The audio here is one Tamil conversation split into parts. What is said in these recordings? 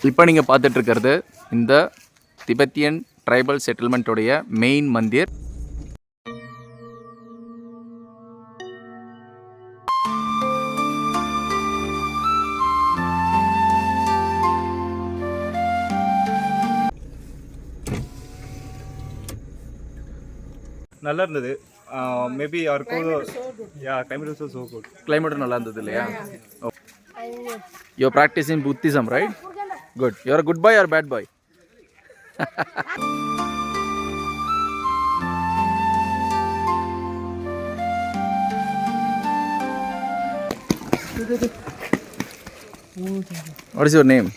இப்போ நீங்கள் பார்த்துட்டு இருக்கிறது இந்த திபெத்தியன் ட்ரைபல் செட்டில்மெண்ட்டுடைய மெயின் மந்திர். நல்லா இருந்தது மேபி யாருக்கும் யா கிளைமேட் ஸோ குட் கிளைமேட்டும் நல்லா இருந்தது இல்லையா? You practicing Buddhism right good you are good boy or bad boy What is your name?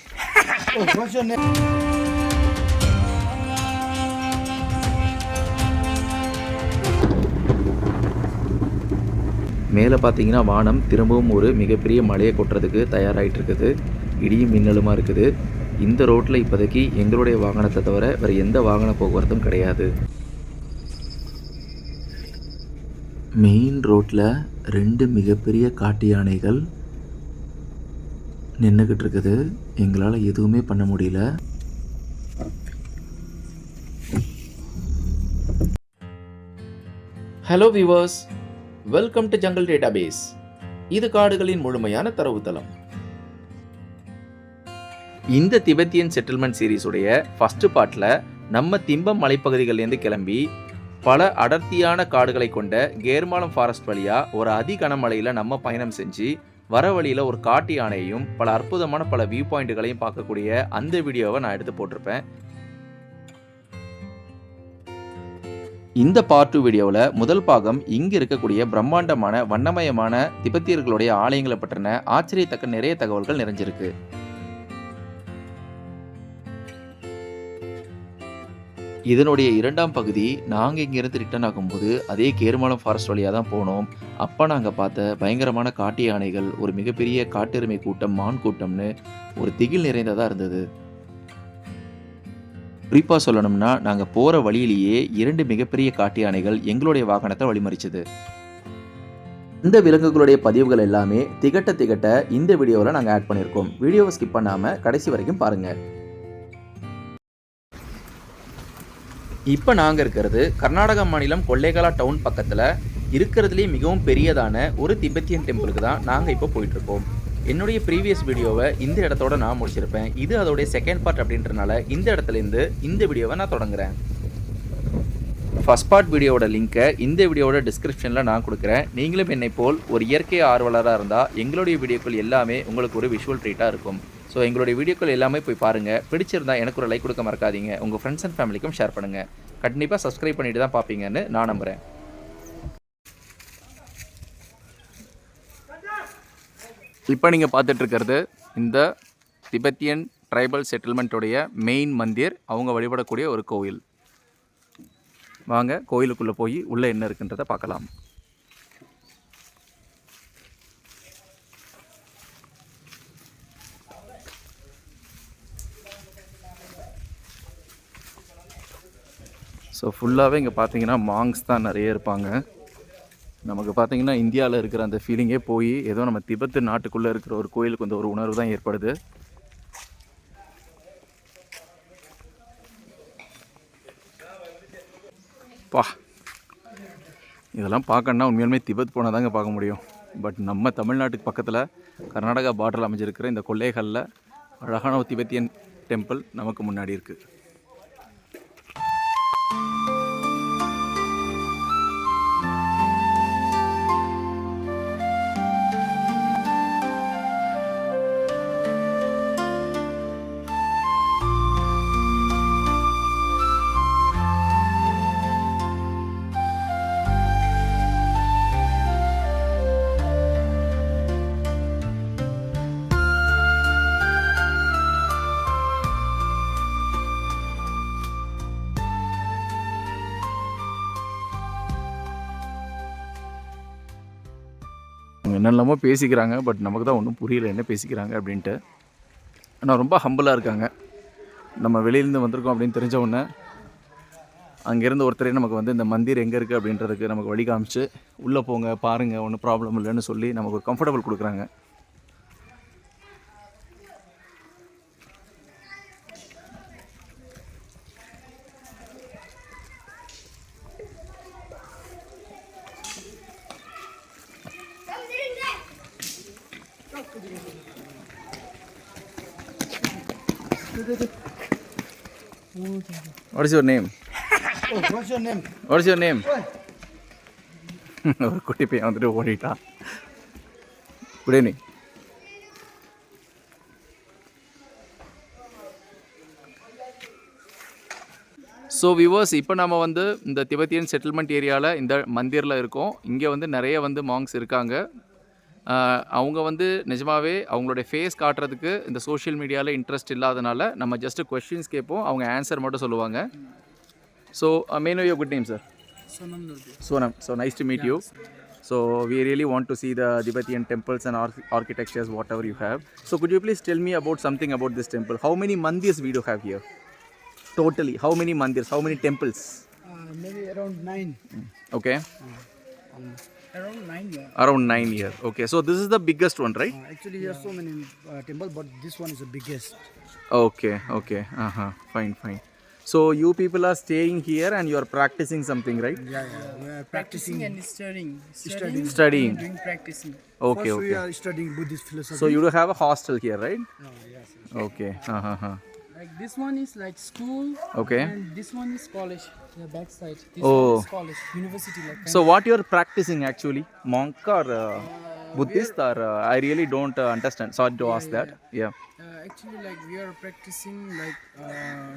மேலே பார்த்தீங்கன்னா வானம் திரும்பவும் ஒரு மிகப்பெரிய மழையை கொட்டுறதுக்கு தயாராகிட்டு இருக்குது இடியும் மின்னலுமா இருக்குது. இந்த ரோட்டில் இப்போதைக்கு எங்களுடைய வாகனத்தை தவிர வேறு எந்த வாகன போக்குவரத்தும் கிடையாது. மெயின் ரோட்டில் ரெண்டு மிகப்பெரிய காட்டு யானைகள் நின்றுக்கிட்டு இருக்குது. எங்களால் எதுவுமே பண்ண முடியல. Hello viewers welcome to jungle database இது காடுகளின் முழுமையான தரவுத்தளம். இந்த திபெத்தியன் செட்டில்மெண்ட் சீரீஸுடைய ஃபஸ்ட்டு பார்ட்டில் நம்ம திம்பம் மலைப்பகுதிகள்லேருந்து கிளம்பி பல அடர்த்தியான காடுகளை கொண்ட கேர்மாலம் ஃபாரஸ்ட் வழியாக ஒரு அதி கனமழையில் நம்ம பயணம் செஞ்சு வர வழியில் ஒரு காட்டு யானையையும் பல அற்புதமான பல வியூ பாயிண்ட்டுகளையும் பார்க்கக்கூடிய அந்த வீடியோவை நான் எடுத்து போட்டிருப்பேன். இந்த பார்ட் டூ வீடியோவில் முதல் பாகம் இங்கே இருக்கக்கூடிய பிரம்மாண்டமான வண்ணமயமான திபெத்தியர்களுடைய ஆலயங்களை பற்றின ஆச்சரியத்தக்க நிறைய தகவல்கள் நிறைஞ்சிருக்கு. இதனுடைய இரண்டாம் பகுதி நாங்கள் இங்கேருந்து ரிட்டர்ன் ஆகும்போது அதே கேருமாலம் ஃபாரஸ்ட் வழியாக தான் போனோம். அப்போ நாங்கள் பார்த்த பயங்கரமான காட்டு யானைகள் ஒரு மிகப்பெரிய காட்டெருமை கூட்டம் மான் கூட்டம்னு ஒரு திகில் நிறைந்ததாக இருந்தது. குறிப்பாக சொல்லணும்னா நாங்கள் போகிற வழியிலேயே இரண்டு மிகப்பெரிய காட்டு யானைகள் எங்களுடைய வாகனத்தை வழிமறிச்சது. இந்த விலங்குகளுடைய பதிவுகள் எல்லாமே திகட்ட திகட்ட இந்த வீடியோவில் நாங்கள் ஆட் பண்ணியிருக்கோம் வீடியோவை ஸ்கிப் பண்ணாமல் கடைசி வரைக்கும் பாருங்கள் இப்போ நாங்கள் இருக்கிறது கர்நாடகா மாநிலம் கொல்லேகாலா டவுன் பக்கத்தில் இருக்கிறதுலே மிகவும் பெரியதான ஒரு திபெத்தியன் டெம்பிளுக்கு தான் நாங்கள் இப்போ போயிட்டுருக்கோம். என்னுடைய ப்ரீவியஸ் வீடியோவை இந்த இடத்தோட நான் முடிச்சிருப்பேன். இது அதோடைய செகண்ட் பார்ட் அப்படின்றனால இந்த இடத்துலேருந்து இந்த வீடியோவை நான் தொடங்குறேன். ஃபஸ்ட் பார்ட் வீடியோவோட லிங்க்கை இந்த வீடியோவோட டிஸ்கிரிப்ஷனில் நான் கொடுக்குறேன். நீங்களும் என்னை போல் ஒரு இயற்கை ஆர்வலராக இருந்தால் எங்களுடைய வீடியோக்கள் எல்லாமே உங்களுக்கு ஒரு விஷுவல் ட்ரீட்டாக இருக்கும். ஸோ எங்களுடைய வீடியோக்கள் எல்லாமே போய் பாருங்கள் பிடிச்சிருந்தா எனக்கு ஒரு லைக் கொடுக்க மறக்காதீங்க. உங்கள் ஃப்ரெண்ட்ஸ் அண்ட் ஃபேமிலிக்கும் ஷேர் பண்ணுங்கள் கண்டிப்பாக சப்ஸ்கிரைப் பண்ணிட்டு தான் பார்ப்பீங்கன்னு நான் நம்புகிறேன் இப்போ நீங்கள் பார்த்துட்ருக்கிறது இந்த திபெத்தியன் ட்ரைபல் செட்டில்மெண்ட்டுடைய மெயின் மந்திர் அவங்க வழிபடக்கூடிய ஒரு கோவில் வாங்க கோயிலுக்குள்ளே போய் உள்ளே என்ன இருக்குன்றதை பார்க்கலாம். ஸோ ஃபுல்லாகவே இங்கே பார்த்தீங்கன்னா மாங்ஸ் தான் நிறைய இருப்பாங்க. நமக்கு பார்த்திங்கன்னா இந்தியாவில் இருக்கிற அந்த ஃபீலிங்கே போய் ஏதோ நம்ம திபத்து நாட்டுக்குள்ளே இருக்கிற ஒரு கோயிலுக்கு வந்து ஒரு உணர்வு தான் ஏற்படுது. பா. இதெல்லாம் பார்க்கணுன்னா உண்மையாலுமே திபெத் போனால் தாங்க பார்க்க முடியும். பட் நம்ம தமிழ்நாட்டுக்கு பக்கத்தில் கர்நாடகா பார்டரில் அமைஞ்சிருக்கிற இந்த கொள்ளைகளில் அழகான ஒரு திபெத்தியன் டெம்பிள் நமக்கு முன்னாடி இருக்குது என்னெல்லாமோ பேசிக்கிறாங்க பட் நமக்கு தான் ஒன்றும் புரியல என்ன பேசிக்கிறாங்க அப்படின்ட்டு. ஆனால் ரொம்ப ஹம்பிளாக இருக்காங்க. நம்ம வெளியிலேருந்து வந்திருக்கோம் அப்படின்னு தெரிஞ்ச உடனே அங்கேருந்து ஒருத்தரே நமக்கு வந்து இந்த மந்திர் எங்கே இருக்குது அப்படின்றதுக்கு நமக்கு வழி காமிச்சு உள்ளே போங்க பாருங்கள் ஒன்றும் ப்ராப்ளம் இல்லைன்னு சொல்லி நமக்கு ஒரு கம்ஃபர்டபுள் கொடுக்குறாங்க. What is your name? Oh, what's your name? What's your name? ஒரு குட்டி பையன் வந்துட்டு ஓடிட்டான் குட் ஈவினிங் ஸோ விவர்ஸ் இப்போ நம்ம வந்து இந்த திபெத்தியன் செட்டில்மெண்ட் ஏரியாவில் இந்த மந்திரில் இருக்கோம் இங்கே வந்து நிறைய வந்து மாங்ஸ் இருக்காங்க அவங்க வந்து நிஜமாவே அவங்களுடைய ஃபேஸ் காட்டுறதுக்கு இந்த சோஷியல் மீடியாவில் இன்ட்ரெஸ்ட் இல்லாதனால நம்ம ஜஸ்ட்டு கொஷின்ஸ் கேட்போம் அவங்க ஆன்சர் மட்டும் சொல்லுவாங்க so may know your good name sir Sonam. So nice to meet you. So we really want to see the Tibetan temples and arch- architectures, whatever you have. So could you please tell me about something about this temple? How many mandirs we do have here? Totally, how many mandirs? How many temples? Uh, maybe around nine. Okay, Um, around nine, yeah. around nine here. Okay, so this is the biggest one, right? Uh, actually, there are so many uh, temples, but this one is the biggest. Okay, okay. Uh huh. Fine, fine. So you people are staying here and you are practicing something, right? Yeah, yeah. We are practicing. and studying. Studying. Studying. Doing practicing. Okay, First, we okay. are studying Buddhist philosophy. So you do have a hostel here, right? Oh, yes, yes. Okay. Uh huh. Like this one is like school. Okay. And this one is college. The backside. This oh. one is college, university. Like so what you are practicing actually, monk or uh, uh Buddhist or uh, I really don't uh, understand. Sorry to yeah, ask yeah, that. Yeah. Uh, actually, like we are practicing like. Uh,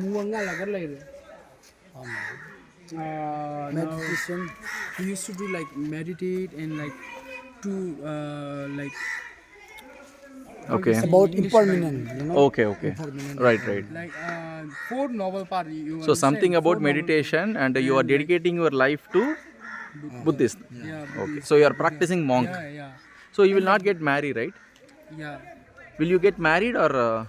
ಮೂವಂಗಲ್ಲ ಅಗರ್ಲ ಇದು meditation you use to like like meditate and like to like. Uh, like to uh, like Okay. About impermanent, you know. Okay. Okay. Right. Right. like uh, four novel part you So something about Four novel- meditation and you are dedicating your life to Buddhist. yeah Okay. So you are practicing monk. yeah yeah So you will not get married, right? yeah Will you get married or? Uh,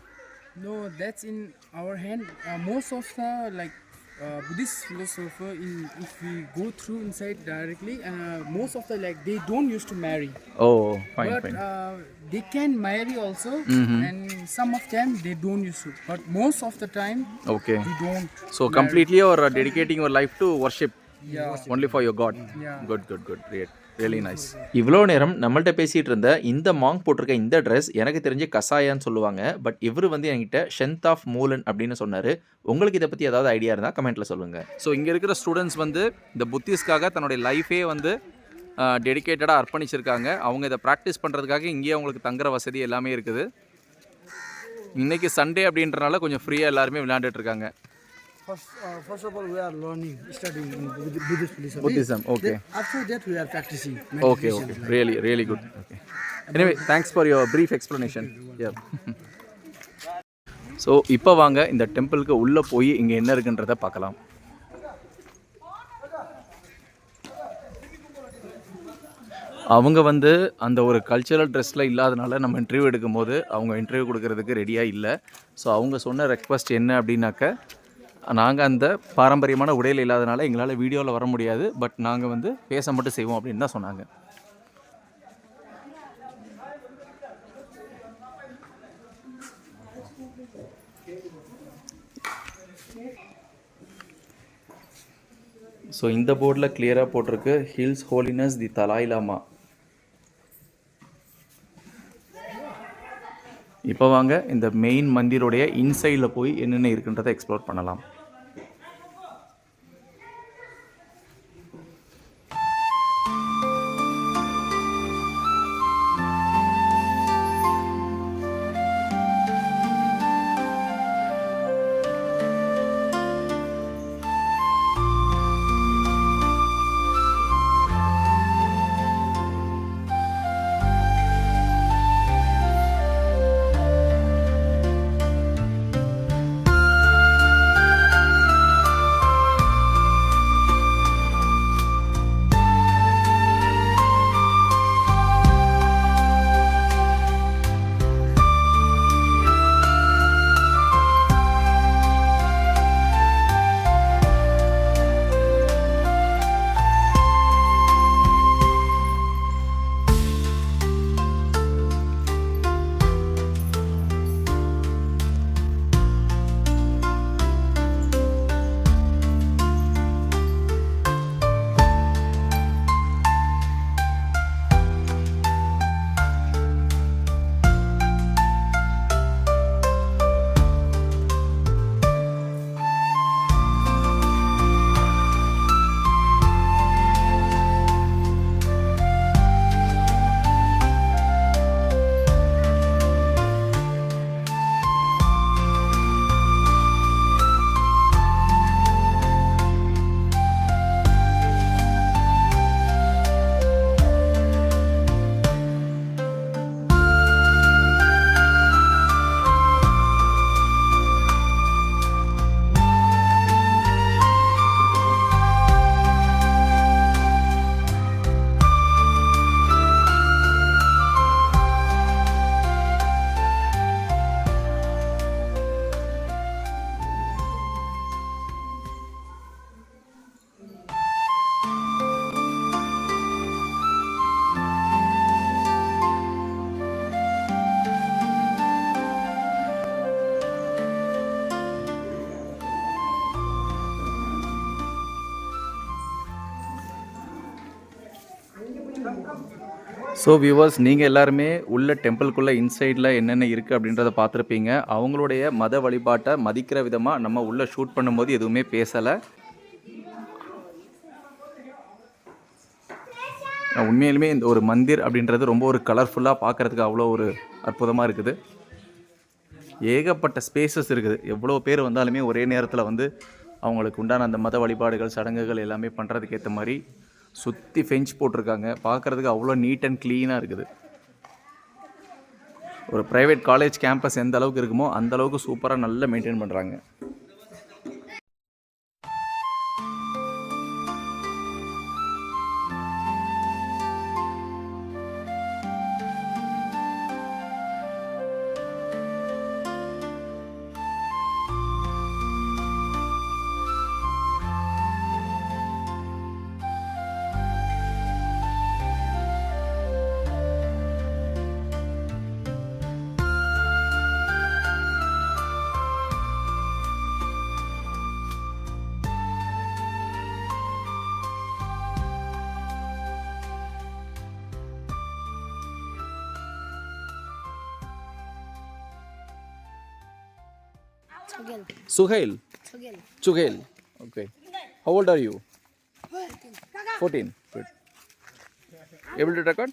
No, that's in our hand. Uh, most of the like uh, Buddhist philosopher, in if we go through inside directly, uh, most of the like they don't used to marry, oh, fine. but Fine. uh, they can marry also, and some of them they don't used to. But most of the time Okay. they don't. So completely or uh, dedicating your life to worship. Yeah. only for your god Yeah. good good good great really nice. இவ்வளோ நேரம் நம்மள்ட்ட பேசிகிட்டு இருந்த இந்த மாங்க் போட்டிருக்க இந்த ட்ரெஸ் எனக்கு தெரிஞ்சு கசாயான்னு சொல்லுவாங்க. பட் இவர் வந்து என்கிட்ட ஷென்த் ஆஃப் மூலன் அப்படின்னு சொன்னார். உங்களுக்கு இதை பற்றி ஏதாவது ஐடியா இருந்தால் கமெண்ட்டில் சொல்லுங்கள் ஸோ இங்கே இருக்கிற ஸ்டூடெண்ட்ஸ் வந்து இந்த புத்திஸ்க்காக தன்னுடைய லைஃபே வந்து டெடிக்கேட்டடாக அர்ப்பணிச்சிருக்காங்க. அவங்க இதை ப்ராக்டிஸ் பண்ணுறதுக்காக இங்கேயே அவங்களுக்கு தங்குற வசதி எல்லாமே இருக்குது. இன்னைக்கு சண்டே அப்படின்றனால கொஞ்சம் ஃப்ரீயாக எல்லாருமே விளையாண்டுட்டு இருக்காங்க. First, uh, first of all, we are learning, studying in Buddhi- Buddhist philosophy. Buddhism, okay. Then after that, we are practicing. Okay, meditation, okay. like- Really, really good. Okay. Anyway, thanks for your brief explanation. Yeah. So இப்போ வாங்க இந்த டெம்பிளுக்கு உள்ளே போய் இங்கே என்ன இருக்குன்றத பார்க்கலாம் அவங்க வந்து அந்த ஒரு கல்ச்சரல் ட்ரெஸ்ஸில் இல்லாதனால நம்ம இன்டர்வியூ எடுக்கும்போது அவங்க இன்டர்வியூ கொடுக்கறதுக்கு ரெடியாக இல்லை ஸோ அவங்க சொன்ன ரெக்வஸ்ட் என்ன அப்படின்னாக்க நாங்கள் அந்த பாரம்பரியமான உடையில் இல்லாதனால எங்களால் வீடியோவில் வர முடியாது. பட் நாங்கள் வந்து பேச மட்டும் செய்வோம் அப்படின்னு தான் சொன்னாங்க. ஸோ இந்த போர்டில் கிளியராக போட்டிருக்கு his holiness the Dalai Lama இப்போ வாங்க இந்த மெயின் மந்திரோடைய இன்சைடில் போய் என்னென்ன இருக்குன்றதை எக்ஸ்ப்ளோர் பண்ணலாம். ஸோ வியூவர்ஸ் நீங்கள் எல்லாருமே உள்ள டெம்பிள்குள்ளே இன்சைடில் என்னென்ன இருக்குது அப்படின்றத பார்த்துருப்பீங்க. அவங்களுடைய மத வழிபாட்டை மதிக்கிற விதமாக நம்ம உள்ளே ஷூட் பண்ணும்போது எதுவுமே பேசலை. உண்மையிலுமே இந்த ஒரு மந்திர் அப்படின்றது ரொம்ப ஒரு கலர்ஃபுல்லாக பார்க்குறதுக்கு அவ்வளோ ஒரு அற்புதமாக இருக்குது. ஏகப்பட்ட ஸ்பேசஸ் இருக்குது. எவ்வளோ பேர் வந்தாலுமே ஒரே நேரத்தில் வந்து அவங்களுக்கு உண்டான அந்த மத வழிபாடுகள் சடங்குகள் எல்லாமே பண்ணுறதுக்கு ஏற்ற மாதிரி சுற்றி ஃபெஞ்ச் போட்டிருக்காங்க. பார்க்குறதுக்கு அவ்வளோ நீட் அண்ட் க்ளீனாக இருக்குது. ஒரு ப்ரைவேட் காலேஜ் கேம்பஸ் எந்த அளவுக்கு இருக்குமோ அந்த அளவுக்கு சூப்பராக நல்லா மெயின்டைன் பண்ணுறாங்க Togel. Suhail Togel. Suhel okay how old are you 14 good able to record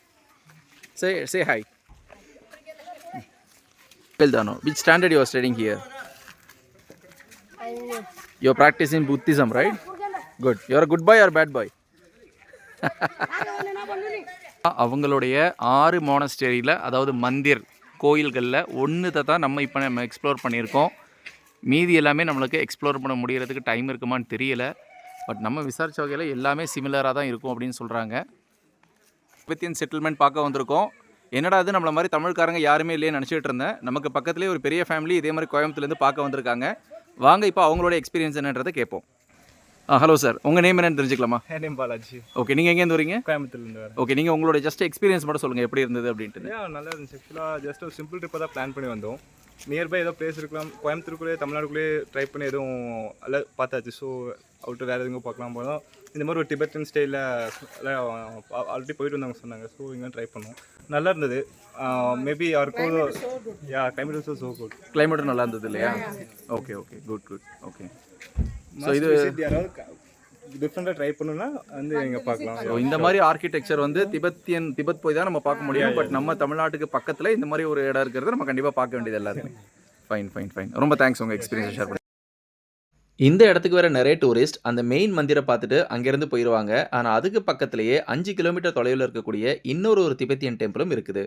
say say hi Peldano which standard you are studying here And you are practicing Buddhism right good you are a good boy or bad boy அவங்களுடைய ஆறு மோனஸ்டரியில் அதாவது மந்திர் கோயில்களில் ஒன்றுத்தை தான் நம்ம இப்போ நம்ம எக்ஸ்ப்ளோர் பண்ணியிருக்கோம் மீதி எல்லாமே நம்மளுக்கு எக்ஸ்ப்ளோர் பண்ண முடியறதுக்கு டைம் இருக்குமான்னு தெரியல. பட் நம்ம விசாரிச்ச வகையில் எல்லாமே சிமிலராக தான் இருக்கும் அப்படின்னு சொல்கிறாங்க திபெத்தியன் செட்டில்மெண்ட் பார்க்க வந்திருக்கோம். என்னடா அது நம்மள மாதிரி தமிழ்காரங்க யாருமே இல்லையே நினச்சிட்டு இருந்தேன். நமக்கு பக்கத்துலேயே ஒரு பெரிய ஃபேமிலி இதே மாதிரி கோயம்புத்தூர்லேருந்து பார்க்க வந்திருக்காங்க. வாங்க இப்போ அவங்களோட எக்ஸ்பீரியன்ஸ் என்னன்றதை கேட்போம். ஆ ஹலோ சார் உங்கள் நேம் என்னன்னு தெரிஞ்சுக்கலாமா? என் நேம் பாலாஜி. ஓகே நீங்கள் எங்கேருந்து வரீங்க? கோயம்புத்தூர்லேருந்து வரேன். ஓகே நீங்கள் உங்களோட ஜஸ்ட் எக்ஸ்பீரியன்ஸ் மட்டும் சொல்லுங்கள் எப்படி இருந்தது அப்படின்ட்டு நல்லா இருந்துச்சு. ஆக்சுவலாக ஜஸ்ட் ஒரு சிம்பிள் ட்ரிப்பை தான் பிளான் பண்ணி வந்தோம். நியர்பை ஏதோ பிளேஸ் இருக்கலாம். கோயம்புத்தூருக்குள்ளே தமிழ்நாடுக்குள்ளே ட்ரை பண்ணி எதுவும் அல்ல பார்த்தாச்சு. ஸோ அவுட்டு வேறு எதுவும் பார்க்கலாம் போதும் இந்த மாதிரி ஒரு டிபெத்தன் ஸ்டைலில் ஆல்ரெடி போயிட்டு வந்தவங்க சொன்னாங்க. ஸோ இங்கே ட்ரை பண்ணோம். நல்லா இருந்தது. மேபி யாருக்கும் யா கிளைமேட் ஸோ குட் கிளைமேட்டும் நல்லா இருந்தது இல்லையா? Okay okay good good okay so இது யாராவது டிஃப்ரெண்ட்டாக ட்ரை பண்ணணும்னா வந்து இங்கே பார்க்கலாம். ஸோ இந்த மாதிரி ஆர்கிடெக்சர் வந்து திபெத்தியன் திபெத் போய் தான் நம்ம பார்க்க முடியும். பட் நம்ம தமிழ்நாட்டுக்கு பக்கத்தில் இந்த மாதிரி ஒரு இடம் இருக்கிறது நம்ம கண்டிப்பாக பார்க்க வேண்டியது எல்லாருமே. ஃபைன் ஃபைன் ஃபைன் ரொம்ப தேங்க்ஸ் உங்கள் எக்ஸ்பீரியன்ஸ் ஷேர் பண்ணி இந்த இடத்துக்கு வர நிறைய டூரிஸ்ட் அந்த மெயின் மந்திரை பார்த்துட்டு அங்கேருந்து போயிடுவாங்க ஆனால் அதுக்கு பக்கத்துலேயே அஞ்சு கிலோமீட்டர் தொலைவில் இருக்கக்கூடிய இன்னொரு ஒரு திபெத்தியன் டெம்பிளும் இருக்குது.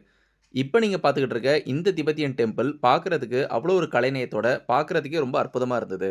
இப்போ நீங்கள் பார்த்துக்கிட்டு இருக்க இந்த திபெத்தியன் டெம்பிள் பார்க்குறதுக்கு அவ்வளோ ஒரு கலைநயத்தோட பார்க்குறதுக்கே ரொம்ப அற்புதமாக இருந்தது.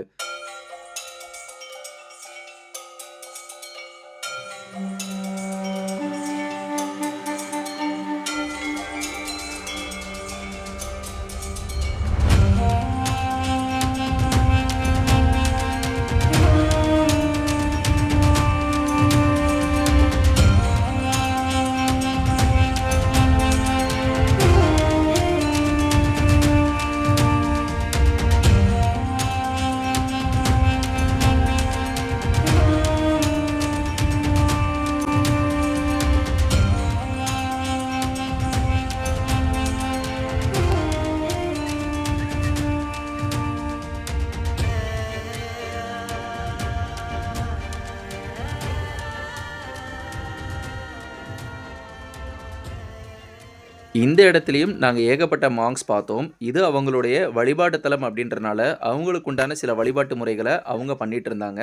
இந்த இடத்துலையும் நாங்கள் ஏகப்பட்ட மாங்ஸ் பார்த்தோம். இது அவங்களுடைய வழிபாட்டு தலம் அப்படின்றனால அவங்களுக்கு உண்டான சில வழிபாட்டு முறைகளை அவங்க பண்ணிட்டு இருந்தாங்க.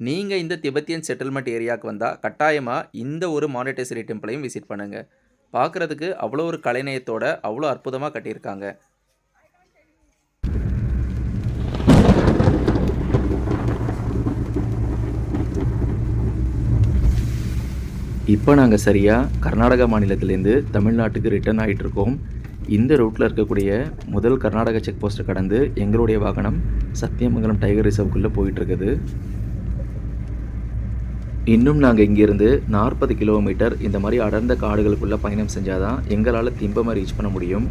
நீங்கள் இந்த திபெத்தியன் செட்டில்மெண்ட் ஏரியாவுக்கு வந்தால் கட்டாயமாக இந்த ஒரு மானிட்டேசரி டெம்பிளையும் விசிட் பண்ணுங்கள் பார்க்குறதுக்கு அவ்வளோ ஒரு கலைநயத்தோட அவ்வளோ அற்புதமாக கட்டியிருக்காங்க. இப்போ நாங்கள் சரியாக கர்நாடகா மாநிலத்திலேருந்து தமிழ்நாட்டுக்கு ரிட்டர்ன் ஆகிட்டு இருக்கோம் இந்த ரூட்டில் இருக்கக்கூடிய முதல் கர்நாடகா செக் போஸ்ட்டை கடந்து எங்களுடைய வாகனம் சத்தியமங்கலம் டைகர் ரிசர்வ்குள்ளே போயிட்டுருக்குது. இன்னும் நாங்கள் இங்கேருந்து நாற்பது கிலோமீட்டர் இந்த மாதிரி அடர்ந்த காடுகளுக்குள்ளே பயணம் செஞ்சால் தான் எங்களால் திம்பமாக ரீச் பண்ண முடியும்.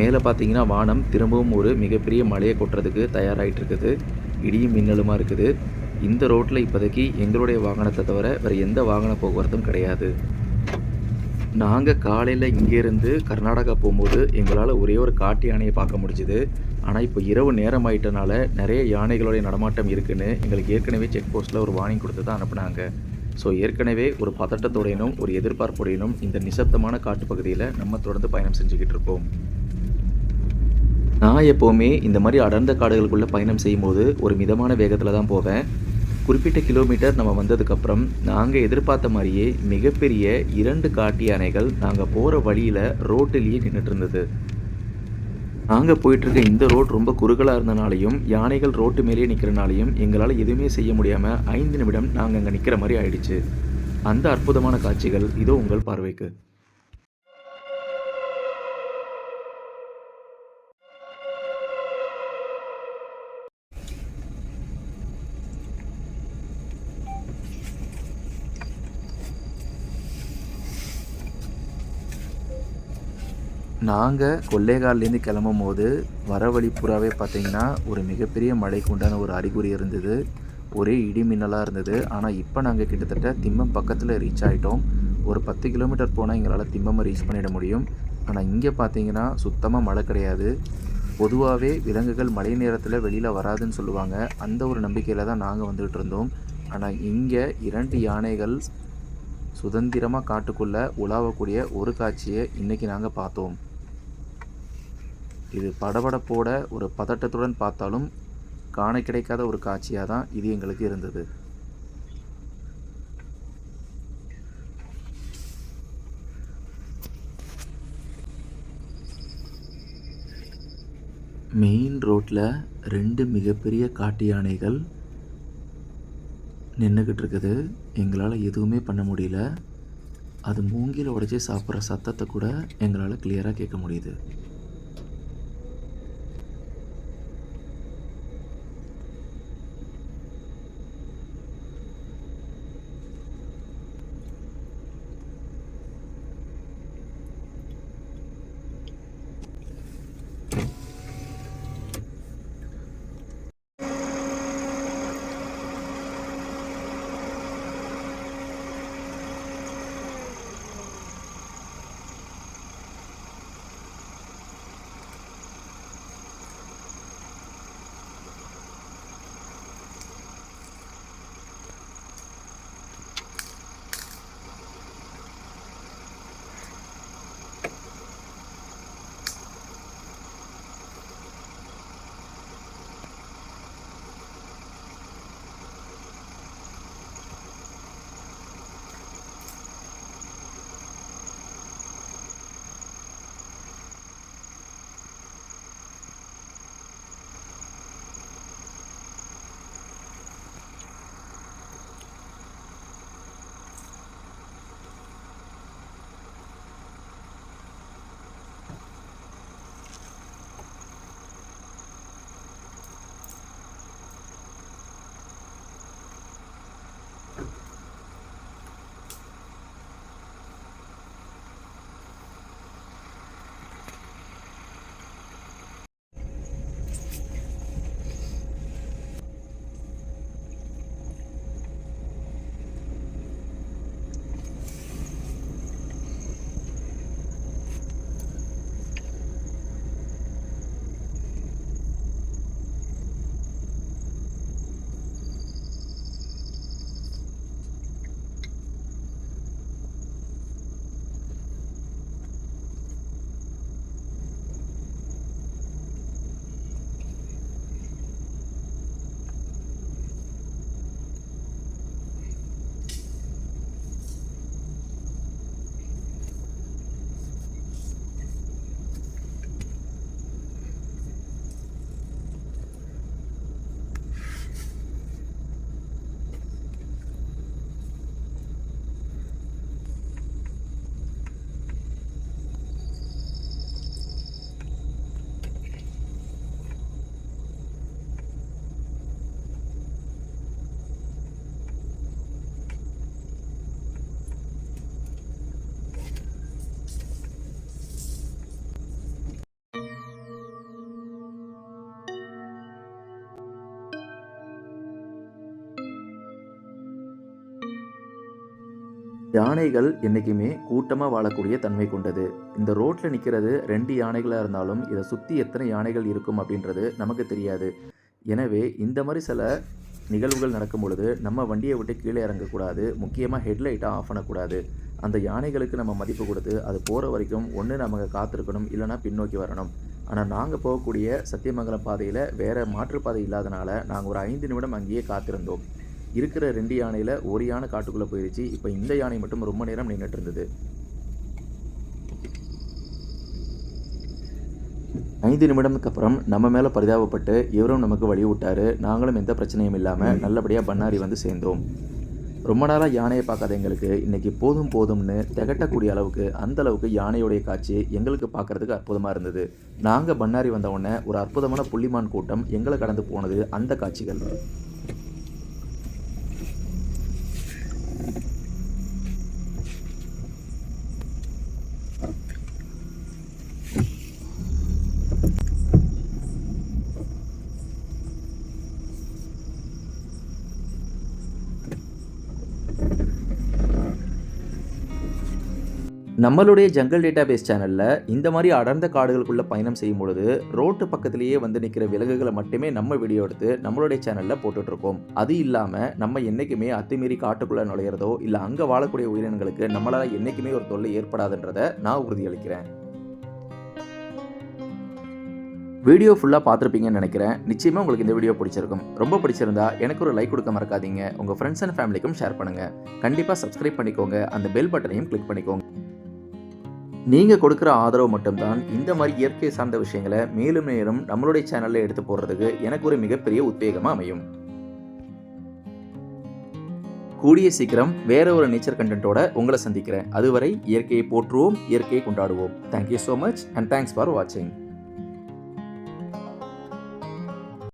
மேலே பார்த்தீங்கன்னா வானம் திரும்பவும் ஒரு மிகப்பெரிய மலையை கொட்டுறதுக்கு தயாராகிட்டு இருக்குது இடியும் மின்னலுமாக இருக்குது. இந்த ரோட்டில் இப்போதைக்கு எங்களுடைய வாகனத்தை தவிர வேறு எந்த வாகன போக்குவரத்தும் கிடையாது. நாங்கள் காலையில் இங்கேருந்து கர்நாடகா போகும்போது எங்களால் ஒரே ஒரு காட்டு யானையை பார்க்க முடிஞ்சுது. ஆனால் இப்போ இரவு நேரம் ஆயிட்டனால நிறைய யானைகளுடைய நடமாட்டம் இருக்குன்னு எங்களுக்கு ஏற்கனவே செக் போஸ்ட்டில் ஒரு வார்னிங் கொடுத்து தான் அனுப்புனாங்க. ஸோ ஏற்கனவே ஒரு பதட்டத்துடையனும் ஒரு எதிர்பார்ப்புடையனும் இந்த நிசப்தமான காட்டுப்பகுதியில் நம்ம தொடர்ந்து பயணம் செஞ்சுக்கிட்டு இருக்கோம் நான் எப்போவுமே இந்த மாதிரி அடர்ந்த காடுகளுக்குள்ளே பயணம் செய்யும்போது ஒரு மிதமான வேகத்தில் தான் போவேன். குறிப்பிட்ட கிலோமீட்டர் நம்ம வந்ததுக்கப்புறம் நாங்கள் எதிர்பார்த்த மாதிரியே மிகப்பெரிய இரண்டு காட்டு யானைகள் நாங்கள் போகிற வழியில் ரோட்டிலேயே நின்றுட்டு இருந்தது. நாங்கள் போயிட்டுருக்க இந்த ரோட் ரொம்ப குறுகலாக இருந்தனாலையும் யானைகள் ரோட்டு மேலேயே நிற்கிறனாலையும் எங்களால் எதுவுமே செய்ய முடியாமல் ஐந்து நிமிடம் நாங்கள் அங்கே நிற்கிற மாதிரி ஆயிடுச்சு. அந்த அற்புதமான காட்சிகள் இதோ உங்கள் பார்வைக்கு. நாங்கள் கொல்லேகால்லேருந்து கிளம்பும் போது வர வழி புறாவே பார்த்தீங்கன்னா ஒரு மிகப்பெரிய மழைக்கு உண்டான ஒரு அறிகுறி இருந்தது. ஒரே இடி மின்னலாக இருந்தது. ஆனால் இப்போ நாங்கள் கிட்டத்தட்ட திம்மம் பக்கத்தில் ரீச் ஆகிட்டோம் ஒரு பத்து கிலோமீட்டர் போனால் எங்களால் திம்மமை ரீச் பண்ணிட முடியும். ஆனால் இங்கே பார்த்தீங்கன்னா சுத்தமாக மழை கிடையாது. பொதுவாகவே விலங்குகள் மழை நேரத்தில் வெளியில் வராதுன்னு சொல்லுவாங்க. அந்த ஒரு நம்பிக்கையில் தான் நாங்கள் வந்துகிட்டு இருந்தோம். ஆனால் இங்கே இரண்டு யானைகள் சுதந்திரமாக காட்டுக்குள்ளே உலாவக்கூடிய ஒரு காட்சியை இன்றைக்கி நாங்கள் பார்த்தோம். இது படபடப்போட ஒரு பதட்டத்துடன் பார்த்தாலும் காண கிடைக்காத ஒரு காட்சியாக தான் இது எங்களுக்கு இருந்தது. மெயின் ரோட்டில் ரெண்டு மிகப்பெரிய காட்டு யானைகள் நின்றுக்கிட்டு இருக்குது. எங்களால் எதுவுமே பண்ண முடியல. அது மூங்கில உடைச்சி சாப்பிட்ற சத்தத்தை கூட எங்களால் கிளியராக கேட்க முடியுது. யானைகள் என்றைக்குமே கூட்டமாக வாழக்கூடிய தன்மை கொண்டது. இந்த ரோட்டில் நிற்கிறது ரெண்டு யானைகளாக இருந்தாலும் இதை சுற்றி எத்தனை யானைகள் இருக்கும் அப்படின்றது நமக்கு தெரியாது. எனவே இந்த மாதிரி சில நிகழ்வுகள் நடக்கும் பொழுது நம்ம வண்டியை விட்டு கீழே இறங்கக்கூடாது முக்கியமாக ஹெட்லைட்டை ஆஃப் பண்ணக்கூடாது அந்த யானைகளுக்கு நம்ம மதிப்பு கொடுத்து அது போகிற வரைக்கும் ஒன்று நமக்கு காத்திருக்கணும் இல்லைன்னா பின்னோக்கி வரணும். ஆனால் நாங்கள் போகக்கூடிய சத்தியமங்கலம் பாதையில் வேறு மாற்றுப்பாதை இல்லாதனால நாங்கள் ஒரு ஐந்து நிமிடம் அங்கேயே காத்திருந்தோம். இருக்கிற ரெண்டு யானையில் ஒரு யானை காட்டுக்குள்ளே போயிடுச்சு இப்போ இந்த யானை மட்டும் ரொம்ப நேரம் நின்றுட்டு இருந்தது. ஐந்து நிமிடத்துக்கு அப்புறம் நம்ம மேலே பரிதாபப்பட்டு இவரும் நமக்கு வழி விட்டாரு நாங்களும் எந்த பிரச்சனையும் இல்லாமல் நல்லபடியாக பண்ணாரி வந்து சேர்ந்தோம். ரொம்ப நாளாக யானையை பார்க்காத எங்களுக்கு இன்னைக்கு போதும் போதும்னு திகட்டக்கூடிய அளவுக்கு அந்த அளவுக்கு யானையுடைய காட்சி எங்களுக்கு பார்க்கறதுக்கு அற்புதமாக இருந்தது. நாங்கள் பண்ணாரி வந்த உடனே ஒரு அற்புதமான புள்ளிமான் கூட்டம் எங்களை கடந்து போனது அந்த காட்சிகள். நம்மளுடைய ஜங்கல் டேட்டா பேஸ் சேனலில் இந்த மாதிரி அடர்ந்த காடுகளுக்குள்ள பயணம் செய்யும் பொழுது ரோட்டு பக்கத்திலேயே வந்து நிற்கிற விலங்குகளை மட்டுமே நம்ம வீடியோ எடுத்து நம்மளுடைய சேனலில் போட்டுட்ருக்கோம். அது இல்லாமல் நம்ம என்றைக்குமே அத்துமீறி காட்டுக்குள்ளே நுழையிறதோ இல்லை அங்கே வாழக்கூடிய உயிரினங்களுக்கு நம்மளால் என்றைக்குமே ஒரு தொல்லை ஏற்படாதுன்றதை நான் உறுதியளிக்கிறேன். வீடியோ ஃபுல்லாக பார்த்துருப்பீங்கன்னு நினைக்கிறேன். நிச்சயமாக உங்களுக்கு இந்த வீடியோ பிடிச்சிருக்கும். ரொம்ப பிடிச்சிருந்தா எனக்கு ஒரு லைக் கொடுக்க மறக்காதீங்க. உங்கள் ஃப்ரெண்ட்ஸ் அண்ட் ஃபேமிலிக்கும் ஷேர் பண்ணுங்கள் கண்டிப்பாக சப்ஸ்கிரைப் பண்ணிக்கோங்க. அந்த பெல் பட்டனையும் கிளிக் பண்ணிக்கோங்க. நீங்கள் கொடுக்குற ஆதரவு மட்டும்தான் இந்த மாதிரி இயற்கை சார்ந்த விஷயங்களை மேலும் மேலும் நம்மளுடைய சேனலில் எடுத்து போடுறதுக்கு எனக்கு ஒரு மிகப்பெரிய உத்வேகமாக அமையும். கூடிய சீக்கிரம் வேற ஒரு நேச்சர் கண்டென்ட்டோட உங்களை சந்திக்கிறேன். அதுவரை இயற்கையை போற்றுவோம் இயற்கையை கொண்டாடுவோம். Thank you so much and thanks for வாட்சிங்